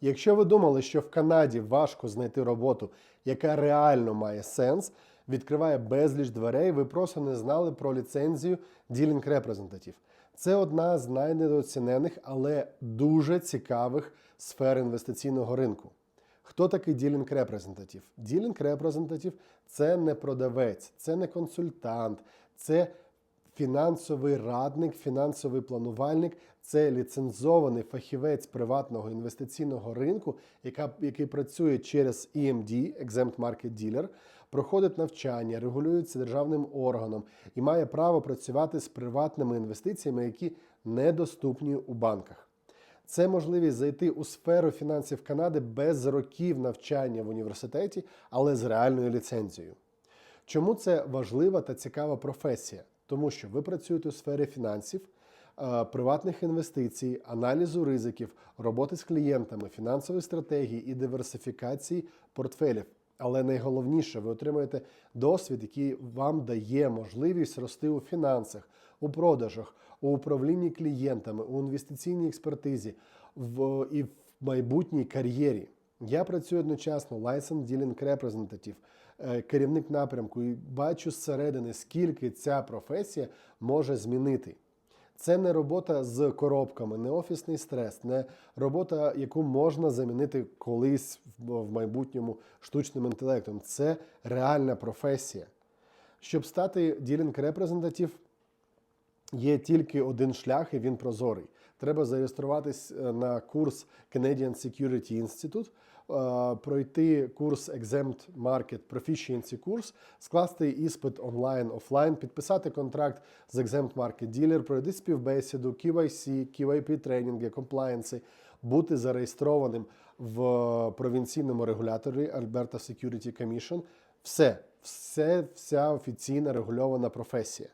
Якщо ви думали, що в Канаді важко знайти роботу, яка реально має сенс, відкриває безліч дверей, ви просто не знали про ліцензію Dealing Representative. Це одна з найнедооцінених, але дуже цікавих сфер інвестиційного ринку. Хто такий Dealing Representative? Dealing Representative – це не продавець, це не консультант, це фінансовий радник, фінансовий планувальник, це ліцензований фахівець приватного інвестиційного ринку, яка, який працює через EMD, Exempt Market Dealer, проходить навчання, регулюється державним органом і має право працювати з приватними інвестиціями, які недоступні у банках. Це можливість зайти у сферу фінансів Канади без років навчання в університеті, але з реальною ліцензією. Чому це важлива та цікава професія? Тому що ви працюєте у сфері фінансів, е, приватних інвестицій, аналізу ризиків, роботи з клієнтами, фінансової стратегії і диверсифікації портфелів. Але найголовніше, ви отримуєте досвід, який вам дає можливість рости у фінансах, у продажах, у управлінні клієнтами, у інвестиційній експертизі в, і в майбутній кар'єрі. Я працюю одночасно License Dealing Representative, керівник напрямку, і бачу зсередини, скільки ця професія може змінити. Це не робота з коробками, не офісний стрес, не робота, яку можна замінити колись в майбутньому штучним інтелектом. Це реальна професія. Щоб стати ділінг репрезентатив, є тільки один шлях, і він прозорий. Треба зареєструватись е, на курс Canadian Security Institute, е, пройти курс Exempt Market Proficiency курс, скласти іспит онлайн, офлайн, підписати контракт з Exempt Market Dealer, пройти співбесіду, KYC, QIP тренінги, комплаєнси, бути зареєстрованим в провінційному регуляторі Alberta Security Commission. Все, все, вся офіційна регульована професія.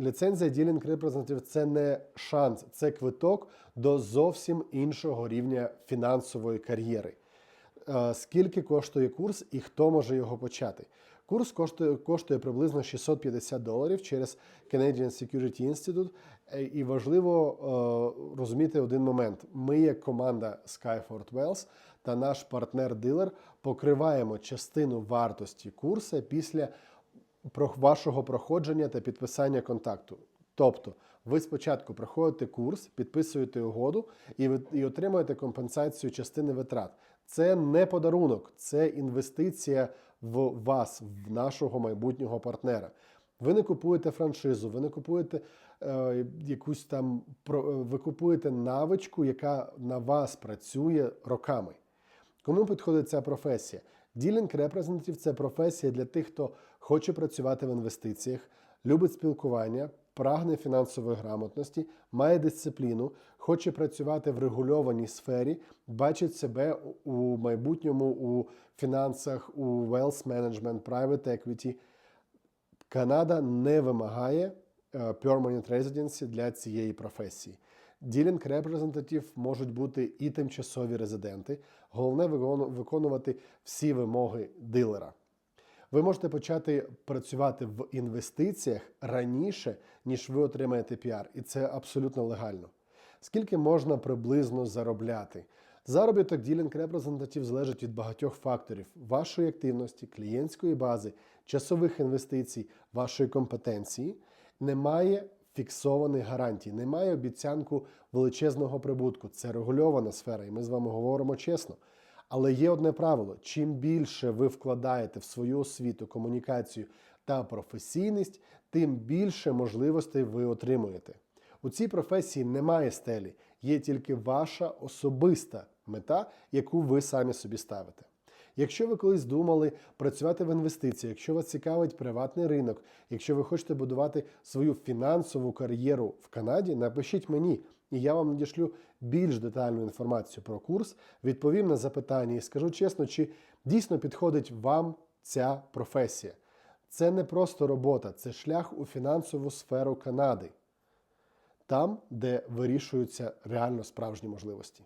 Ліцензія Dealing Representative – це не шанс, це квиток до зовсім іншого рівня фінансової кар'єри. Скільки коштує курс і хто може його почати? Курс коштує, коштує приблизно 650 доларів через Canadian Security Institute. Е, І важливо е, розуміти один момент: ми, як команда Skyford Wells та наш партнер-дилер, покриваємо частину вартості курсу після вашого проходження та підписання контакту. Тобто, ви спочатку проходите курс, підписуєте угоду і і отримуєте компенсацію частини витрат. Це не подарунок, це інвестиція в вас, в нашого майбутнього партнера. Ви не купуєте франшизу, ви не купуєте е, якусь там про- е, ви купуєте навичку, яка на вас працює роками. Кому підходить ця професія? Ділінг репрезентатив це професія для тих, хто хоче працювати в інвестиціях, любить спілкування, прагне фінансової грамотності, має дисципліну, хоче працювати в регульованій сфері, бачить себе у майбутньому у фінансах, у wealth management, private equity. Канада не вимагає е, permanent residency для цієї професії. Ділінг репрезентатив можуть бути і тимчасові резиденти. Головне виконувати всі вимоги дилера. Ви можете почати працювати в інвестиціях раніше, ніж ви отримаєте піар, і це абсолютно легально. Скільки можна приблизно заробляти? Заробіток ділінг репрезентатив залежить від багатьох факторів: вашої активності, клієнтської бази, часових інвестицій, вашої компетенції. Немає фіксованих гарантій, немає обіцянку величезного прибутку. Це регульована сфера, і ми з вами говоримо чесно. Але є одне правило: чим більше ви вкладаєте в свою освіту, комунікацію та професійність, тим більше можливостей ви отримуєте. У цій професії немає стелі, є тільки ваша особиста мета, яку ви самі собі ставите. Якщо ви колись думали працювати в інвестиціях, якщо вас цікавить приватний ринок, якщо ви хочете будувати свою фінансову кар'єру в Канаді, напишіть мені, і я вам надішлю більш детальну інформацію про курс, відповім на запитання і скажу чесно, чи дійсно підходить вам ця професія. Це не просто робота, це шлях у фінансову сферу Канади, там, де вирішуються реально справжні можливості.